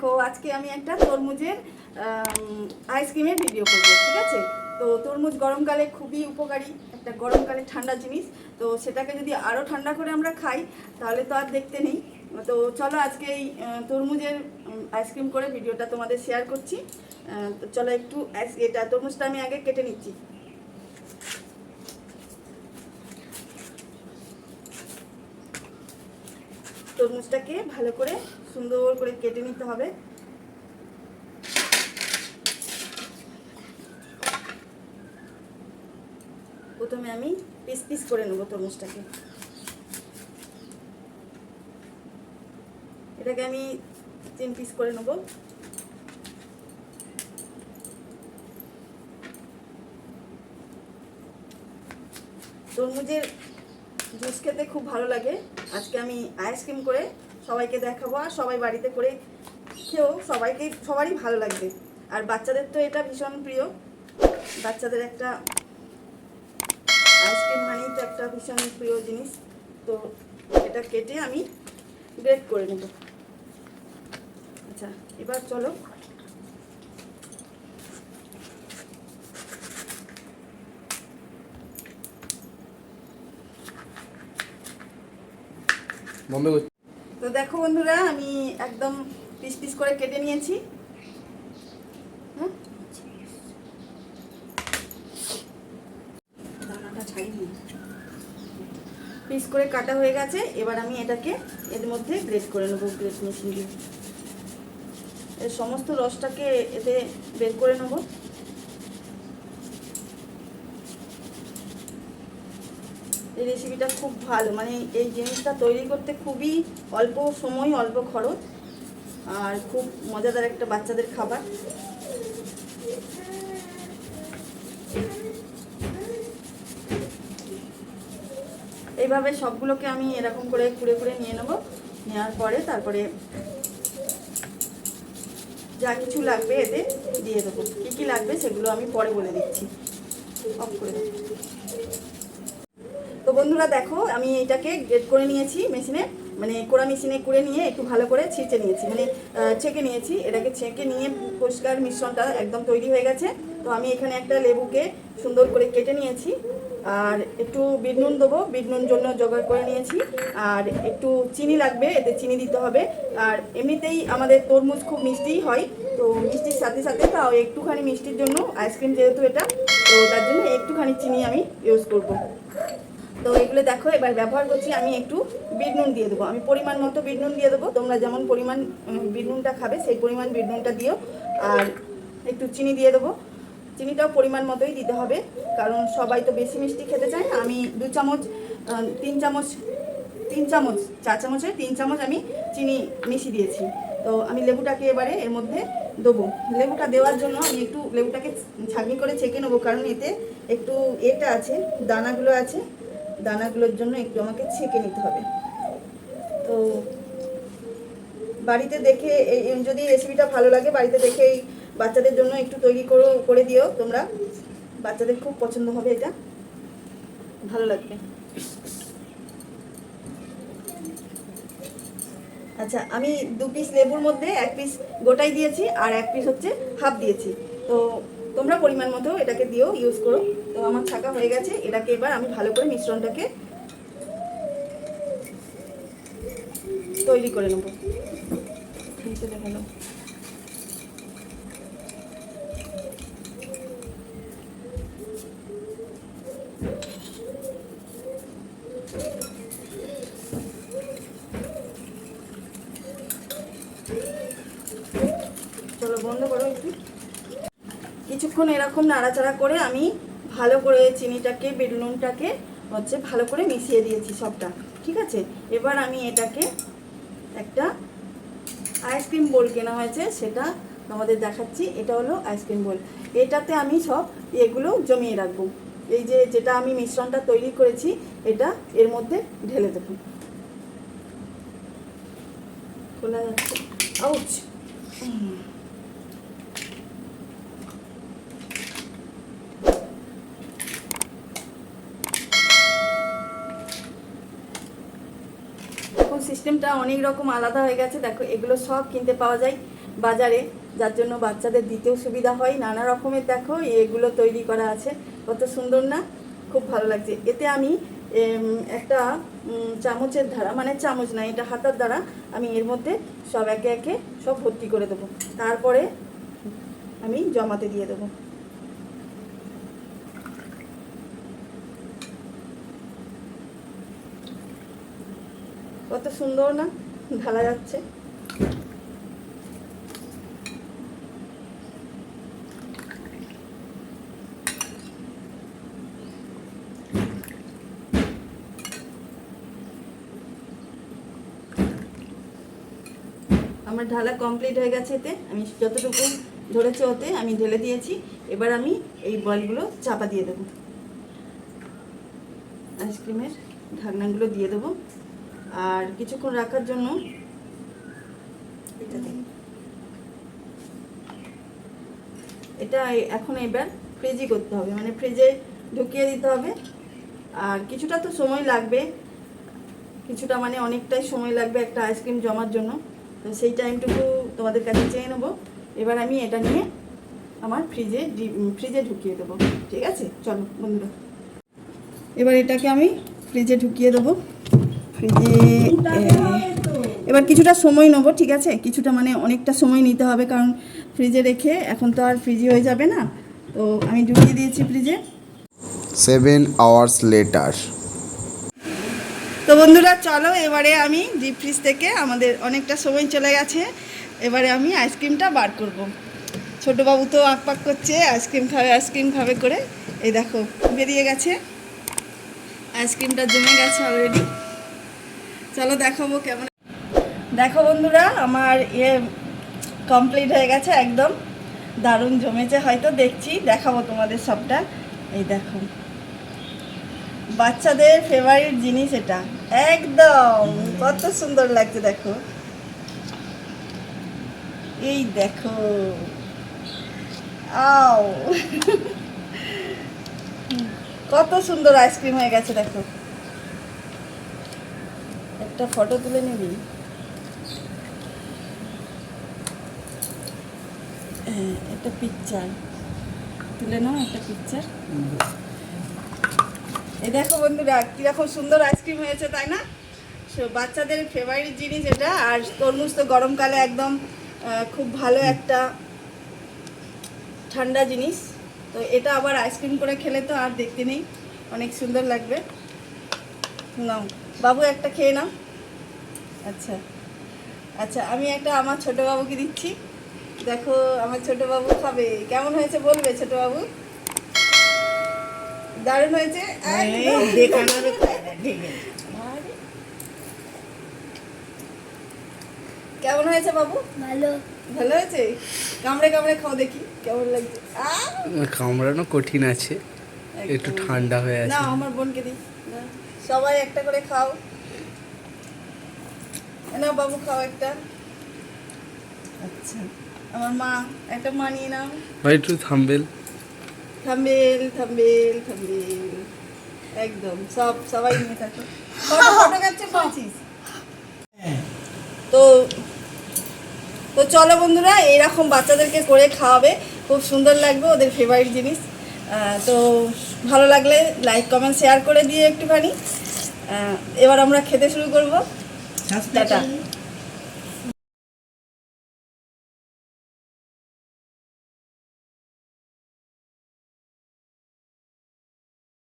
দেখো, আজকে আমি একটা তরমুজের আইসক্রিমের ভিডিও করব, ঠিক আছে? তো তরমুজ গরমকালে খুবই উপকারী, একটা গরমকালে ঠান্ডা জিনিস। তো সেটাকে যদি আরও ঠান্ডা করে আমরা খাই, তাহলে তো আর দেখতে নেই। তো চলো আজকে এই তরমুজের আইসক্রিম করে ভিডিওটা তোমাদের শেয়ার করছি। তো চলো একটু এটা তরমুজটা আমি আগে কেটে নিচ্ছি। তরমুজটাকে ভালো করে সুন্দর করে কেটে নিতে হবে। প্রথমে আমি পিস পিস করে নেব তরমুজটাকে। এটাকে আমি তিন পিস করে নেব। তরমুজের জুস খেতে খুব ভালো লাগে। আজকে আমি আইসক্রিম করে সবাইকে দেখাবো আর সবাই বাড়িতে করে খেয়েও সবাইকে, সবারই ভালো লাগবে। আর বাচ্চাদের তো এটা ভীষণ প্রিয়। বাচ্চাদের একটা আইসক্রিম মানেই তো একটা ভীষণ প্রিয় জিনিস। তো এটা কেটে আমি গ্রেট করে নেব। আচ্ছা এবার চলো। বম্বে তো দেখো বন্ধুরা, আমি একদম পিস পিস করে কেটে নিয়েছি। পিস করে কাটা হয়ে গেছে, এবার আমি এটাকে এর মধ্যে গ্রেট করে নেব, গ্রেট মেশিন দিয়ে। এর সমস্ত রসটাকে এতে বের করে নেব। এই রেসিপিটা খুব ভালো। মানে এই জিনিসটা তৈরি করতে খুবই অল্প সময়, অল্প খরচ। আর খুব মজাদার একটা বাচ্চাদের খাবার। এইভাবে সবগুলোকে আমি এরকম করে কুড়ে কুড়ে নিয়ে নেব। নেওয়ার পরে তারপরে যা কিছু লাগবে এতে দিয়ে দেবো। কী কী লাগবে সেগুলো আমি পরে বলে দিচ্ছি। অফ করে তো বন্ধুরা দেখো, আমি এটাকে গ্রেড করে নিয়েছি মেশিনে মানে কোড়া মেশিনে করে নিয়ে একটু ভালো করে ছিঁচে নিয়েছি। মানে ছেঁকে নিয়েছি। এটাকে ছেঁকে নিয়ে পরিষ্কার মিশ্রণটা একদম তৈরি হয়ে গেছে। তো আমি এখানে একটা লেবুকে সুন্দর করে কেটে নিয়েছি। আর একটু বিট নুন দেবো। বিট নুন জন্য জোগাড় করে নিয়েছি। আর একটু চিনি লাগবে, এতে চিনি দিতে হবে। আর এমনিতেই আমাদের তরমুজ খুব মিষ্টিই হয়। তো মিষ্টির সাথে সাথে তাও একটুখানি মিষ্টির জন্য আইসক্রিম যেহেতু এটা, তো তার জন্য একটুখানি চিনি আমি ইউজ করব। তো এগুলো দেখো, এবার ব্যবহার করছি আমি একটু বিট নুন দিয়ে দেবো। আমি পরিমাণ মতো বিট নুন দিয়ে দেবো। তোমরা যেমন পরিমাণ বিট নুনটা খাবে, সেই পরিমাণ বিট নুনটা দিও। আর একটু চিনি দিয়ে দেবো। চিনিটাও পরিমাণ মতোই দিতে হবে, কারণ সবাই তো বেশি মিষ্টি খেতে চায় আমি দু চামচ তিন চামচ তিন চামচ, চার চামচে তিন চামচ আমি চিনি মিশিয়ে দিয়েছি। তো আমি লেবুটাকে এবারে এর মধ্যে দেবো। লেবুটা দেওয়ার জন্য আমি একটু লেবুটাকে ছাঁকনি করে ছেঁকে নেব, কারণ এতে একটু এটা আছে, দানাগুলো আছে। দানাগুলোর জন্য একটু আমাকে ছেঁকে নিতে হবে। তো বাড়িতে দেখে যদি রেসিপিটা ভালো লাগে, বাড়িতে দেখে এই বাচ্চাদের জন্য একটু তৈরি করো, করে দিও তোমরা। বাচ্চাদের খুব পছন্দ হবে এটা। ভালো লাগবে। আচ্ছা আমি দু পিস লেবুর মধ্যে এক পিস গোটাই দিয়েছি, আর এক পিস হচ্ছে হাফ দিয়েছি। তো তোমরা পরিমাণ মতো এটাকে দিও ইউজ করো। তো আমার ছাকা হয়ে গেছে, এটাকে এবার আমি ভালো করে মিশ্রণটাকে তৈরি করে নেব। চলো বন্ধ করো একটু। কিছুক্ষণ এরকম নাড়াচাড়া করে আমি ভালো করে চিনিটাকে বিট নুনটাকে হচ্ছে ভালো করে মিশিয়ে দিয়েছি সবটা, ঠিক আছে? এবার আমি এটাকে একটা আইসক্রিম বোল কেনা হয়েছে, সেটা আমাদের দেখাচ্ছি, এটা হলো আইসক্রিম বোল এটাতে আমি সব এগুলো জমিয়ে রাখব। এই যে যেটা আমি মিশ্রণটা তৈরি করেছি, এটা এর মধ্যে ঢেলে দেবো। খোলা যাচ্ছে। আউচ এখন সিস্টেমটা অনেক রকম আলাদা হয়ে গেছে। দেখো, এগুলো সব কিনতে পাওয়া যায় বাজারে, যার জন্য বাচ্চাদের দিতেও সুবিধা হয়। নানা রকমের দেখো, এগুলো তৈরি করা আছে। কত সুন্দর না? খুব ভালো লাগছে। এতে আমি একটা চামচের ধারা মানে চামচ না, এটা হাতার দ্বারা আমি এর মধ্যে সব একে একে সব ভর্তি করে দেবো। তারপরে আমি জমাতে দিয়ে দেবো। কত সুন্দর না? ঢালা যাচ্ছে। আমার ঢালা কমপ্লিট হয়ে গেছে এতে। আমি যতটুকু ধরেছে ওতে আমি ঢেলে দিয়েছি। এবার আমি এই বলগুলো চাপা দিয়ে দেবো। আইসক্রিমের ঢাকনাগুলো দিয়ে দেবো। আর কিছুক্ষণ রাখার জন্য এটা এখন এবার ফ্রিজই করতে হবে মানে ফ্রিজে ঢুকিয়ে দিতে হবে। আর কিছুটা তো সময় লাগবে, কিছুটা মানে অনেকটাই সময় লাগবে একটা আইসক্রিম জমার জন্য। তো সেই টাইমটুকু তোমাদের কাছে চেয়ে নেব। এবার আমি এটা নিয়ে আমার ফ্রিজে ফ্রিজে ঢুকিয়ে দেবো। ঠিক আছে? চলো বন্ধুরা। এবার এটাকে আমি ফ্রিজে ঢুকিয়ে দেবো। ফ্রিজে এবার কিছুটা সময় নেব ঠিক আছে? কিছুটা মানে অনেকটা সময় নিতে হবে কারণ ফ্রিজে রেখে এখন তো আর ফ্রিজে হয়ে যাবে না। তো আমি ঢুকিয়ে দিয়েছি ফ্রিজে। Seven hours later. তো বন্ধুরা চলো এবারে আমি ডিপ ফ্রিজ থেকে আমাদের অনেকটা সময় চলে গেছে। এবারে আমি আইসক্রিমটা বার করব। ছোটো বাবু তো আঁকপাক করছে আইসক্রিম খাবে আইসক্রিম খাবে করে। এই দেখো বেরিয়ে গেছে। আইসক্রিমটা জমে গেছে অলরেডি চলো দেখাবো কেমন দেখো বন্ধুরা, আমার ইয়ে কমপ্লিট হয়ে গেছে একদম। দারুণ জমেছে হয়তো, দেখছি, দেখাবো তোমাদের সবটা। এই দেখো। বাচ্চাদের ফেভারিট জিনিস এটা। একদম, কত সুন্দর লাগছে, দেখো। এই দেখো। আও। কত সুন্দর আইসক্রিম হয়ে গেছে, দেখো। একটা ফটো তুলে নিবি। হ্যাঁ একটা পিকচার তুলে নাও একটা পিকচার এই দেখো বন্ধুরা কীরকম সুন্দর আইসক্রিম হয়েছে তাই না? So, বাচ্চাদের ফেভারিট জিনিস এটা আর তরমুজ তো গরমকালে একদম খুব ভালো একটা ঠান্ডা জিনিস। তো এটা আবার আইসক্রিম করে খেলে তো আর দেখতে নেই অনেক সুন্দর লাগবে। নাও বাবু একটা খেয়ে নাও। আচ্ছা। আচ্ছা আমি একটা আমার ছোট বাবুকে দিচ্ছি। দেখো আমার ছোট বাবু খাবে। কেমন হয়েছে বলবে ছোট বাবু? দারুণ হয়েছে? কেমন হয়েছে বাবু? ভালো। ভালো হয়েছে? কামড়ে কামড়ে খাও দেখি কেমন লাগছে! কামড়ানো কঠিন আছে। একটু ঠান্ডা হয়ে না আমার বোনকে দিই। না, সবাই একটা করে খাও। না বাবু খাও একটা। আচ্ছা। আমার মা একটা মা নিয়ে নাও। ভাই একটু থামবেল। Thumbnail thumbnail thumbnail. একদম সব সবাই নিয়ে থাকো। ফটো ফটো ক্যাপচার করেছিস তো তো চলো বন্ধুরা এইরকম বাচ্চাদেরকে করে খাওয়াবে। খুব সুন্দর লাগবে ওদের ফেভারিট জিনিস। তো ভালো লাগলে লাইক কমেন্ট শেয়ার করে দিয়ে একটুখানি। এবার আমরা খেতে শুরু করব। 然后是